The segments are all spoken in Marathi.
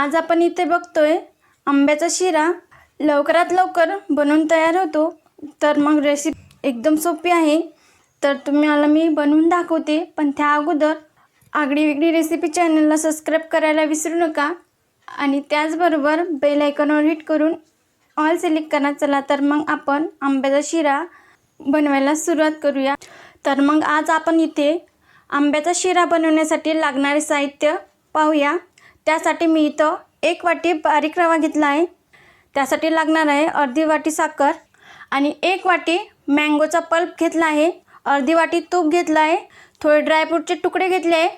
आज आपण इथे बघतोय आंब्याचा शिरा. लवकरात लवकर बनवून तयार होतो. तर मग रेसिपी एकदम सोपी आहे. तर तुम्हाला मी बनवून दाखवते. पण त्या अगोदर आगडी वेगळी रेसिपी चॅनलला सबस्क्राईब करायला विसरू नका. आणि त्याचबरोबर बेल आयकॉनवर हिट करून ऑल सिलेक्ट करा. चला तर मग आपण आंब्याचा शिरा बनवायला सुरुवात करूया. तर मग आज आपण इथे आंब्याचा शिरा बनवण्यासाठी लागणारे साहित्य पाहूया. त्यासाठी मी इथं एक वाटी बारीक रवा घेतला आहे. त्यासाठी लागणार आहे अर्धी वाटी साखर आणि एक वाटी मँगोचा पल्प घेतला आहे. अर्धी वाटी तूप घेतला आहे. थोडे ड्रायफ्रूटचे तुकडे घेतले आहे.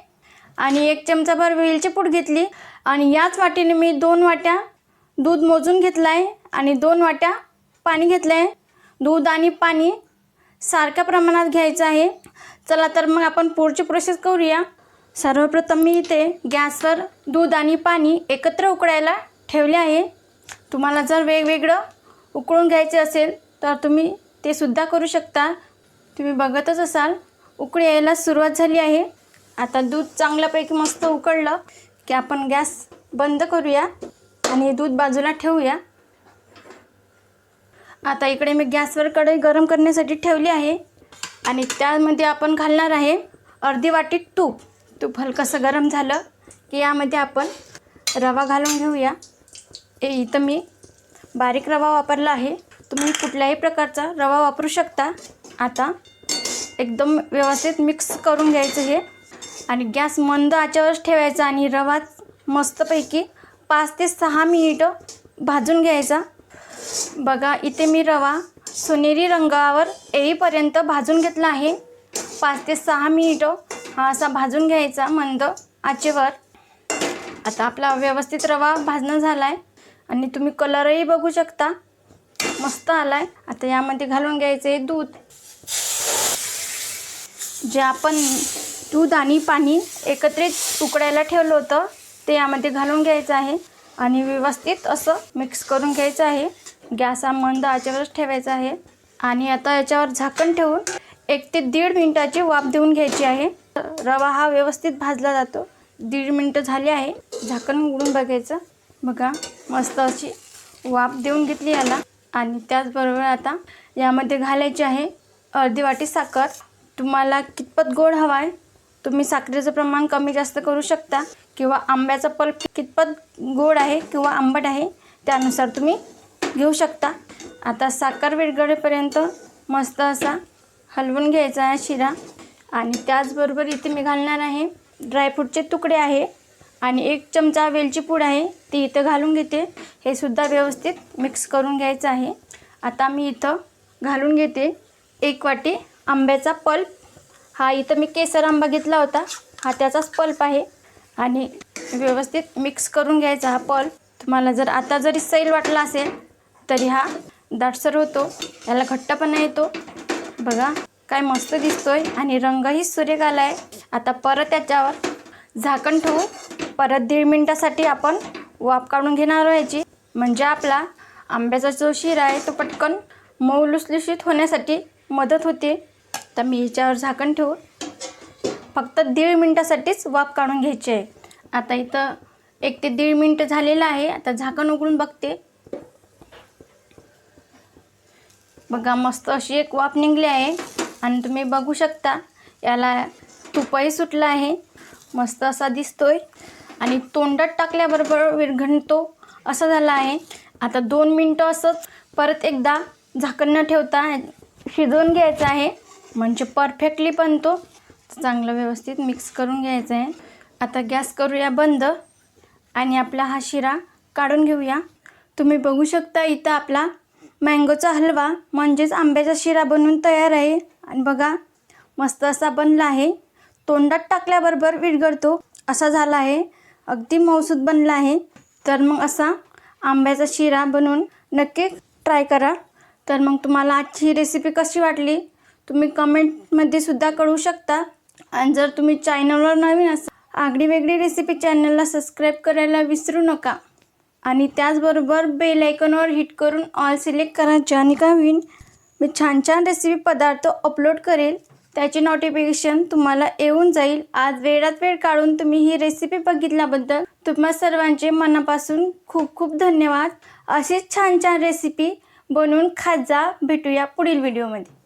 आणि एक चमचाभर वेलची पूड घेतली. आणि याच वाटीने मी दोन वाट्या दूध मोजून घेतलं आहे आणि दोन वाट्या पाणी घेतलं आहे. दूध आणि पाणी सारख्या प्रमाणात घ्यायचं आहे. चला तर मग आपण पुढची प्रोसेस करूया. सर्वप्रथम मी इथे गॅसवर दूध आणि पाणी एकत्र उकळायला ठेवले आहे. तुम्हाला जर वेगवेगळं उकळून घ्यायचे असेल तर तुम्ही ते सुद्धा करू शकता. तुम्ही बघतच असाल उकळी यायला सुरुवात झाली आहे. आता दूध चांगल्यापैकी मस्त उकळलं की आपण गॅस बंद करूया आणि दूध बाजूला ठेवूया. आता इकडे मी गॅसवर कढई गरम करण्यासाठी ठेवली आहे आणि त्यामध्ये आपण घालणार आहे अर्धी वाटी तूप. तूप हलकंसं गरम झालं की यामध्ये आपण रवा घालून घेऊया. ए इथं मी बारीक रवा वापरला आहे. तुम्ही कुठल्याही प्रकारचा रवा वापरू शकता. आता एकदम व्यवस्थित मिक्स करून घ्यायचं हे. आणि गॅस मंद आच्यावरच ठेवायचा आणि रवा मस्तपैकी पाच ते सहा मिनिटं भाजून घ्यायचा. बघा इथे मी रवा सोनेरी रंगावर येईपर्यंत भाजून घेतला आहे. पाच ते सहा मिनिटं हा असा भाजून घ्यायचा मंद आचेवर. आता आपला व्यवस्थित रवा भाजणं झाला आहे आणि तुम्ही कलरही बघू शकता. मस्त आला आहे आता यामध्ये घालून घ्यायचं आहे दूध. जे आपण दूध आणि पाणी एकत्रित उकडायला ठेवलं होतं ते यामध्ये घालून घ्यायचं आहे. आणि व्यवस्थित असं मिक्स करून घ्यायचं आहे. गॅस हा मंद आचेवरच ठेवायचा आहे. आणि आता याच्यावर झाकण ठेवून एक ते दीड मिनटाची वाफ देऊन घ्यायची आहे. रवा हा व्यवस्थित भाजला जातो. दीड मिनटं झाली आहे. झाकण उघडून बघायचं. बघा मस्त अशी वाफ देऊन घेतली याला. आणि त्याचबरोबर आता यामध्ये घालायची आहे अर्धी वाटी साखर. तुम्हाला कितपत गोड हवा आहे तुम्ही साखरेचं प्रमाण कमी जास्त करू शकता. किंवा आंब्याचा पल्प कितपत गोड आहे किंवा आंबट आहे त्यानुसार तुम्ही घेऊ शकता. आता साखर विरगळेपर्यंत मस्त असा हलवून घ्यायचा आहे शिरा. आणि त्याचबरोबर इथे मी घालणार आहे ड्रायफ्रूटचे तुकडे आहे आणि एक चमचा वेलची पूड आहे ती इथं घालून घेते. हे सुद्धा व्यवस्थित मिक्स करून घ्यायचं आहे. आता मी इथं घालून घेते एक वाटी आंब्याचा पल्प. हा इथं मी केसर आंबा घेतला होता. हा त्याचाच पल्प आहे आणि व्यवस्थित मिक्स करून घ्यायचा हा पल्प. तुम्हाला जर आता जरी सैल वाटला असेल तरी हा दाटसर होतो. याला घट्टपणा येतो. बघा. काय मस्त दिसतोय आणि रंगही सुरेख आला आहे. आता परत त्याच्यावर झाकण ठेवू. परत दीड मिनटासाठी आपण वाफ काढून घेणार याची म्हणजे आपला आंब्याचा जो शिरा आहे तो पटकन मऊ लुसलुशीत होण्यासाठी मदत होते. तर मी याच्यावर झाकण ठेवू. फक्त दीड मिनटासाठीच वाफ काढून घ्यायची आहे. आता इथं एक ते दीड मिनटं झालेलं आहे. आता झाकण उघडून बघते. बघा मस्त अशी एक वाफ निघली आहे. आणि तुम्ही बघू शकता याला तुपही सुटला आहे. मस्त असा दिसतोय. आणि तोंडात टाकल्याबरोबर विरघणतो असं झाला आहे. आता दोन मिनटं असंच परत एकदा झाकण न ठेवता शिजवून घ्यायचं आहे. म्हणजे परफेक्टली बनतो. चांगलं व्यवस्थित मिक्स करून घ्यायचं आहे. आता गॅस करूया बंद. आणि आपला हा शिरा काढून घेऊया. तुम्ही बघू शकता इथं आपला मँगोचा हलवा म्हणजेच आंब्याचा शिरा बनवून तयार आहे. आणि बघा मस्त असा बनला आहे. तोंडात टाकल्याबरोबर विरघळतो असा झाला आहे. अगदी मौसूद बनला आहे. तर मग असा आंब्याचा शिरा बनवून नक्की ट्राय करा. तर मग तुम्हाला आजची रेसिपी कशी वाटली तुम्ही कमेंटमध्ये सुद्धा कळवू शकता. आणि जर तुम्ही चॅनलवर नवीन असाल आगडी वेगळी रेसिपी चॅनलला सबस्क्राईब करायला विसरू नका. आणि त्याचबरोबर बेल आयकॉनवर हिट करून ऑल सिलेक्ट करा ज्याने का होईन मी छान छान रेसिपी पदार्थ अपलोड करेल. त्याचे नोटिफिकेशन तुम्हाला येऊन जाईल. आज वेळात वेळ काढून तुम्ही ही रेसिपी बघितल्याबद्दल तुम्हा सर्वांचे मनापासून खूप खूप धन्यवाद. अशीच छान छान रेसिपी बनवून खात जा. भेटूया पुढील व्हिडिओमध्ये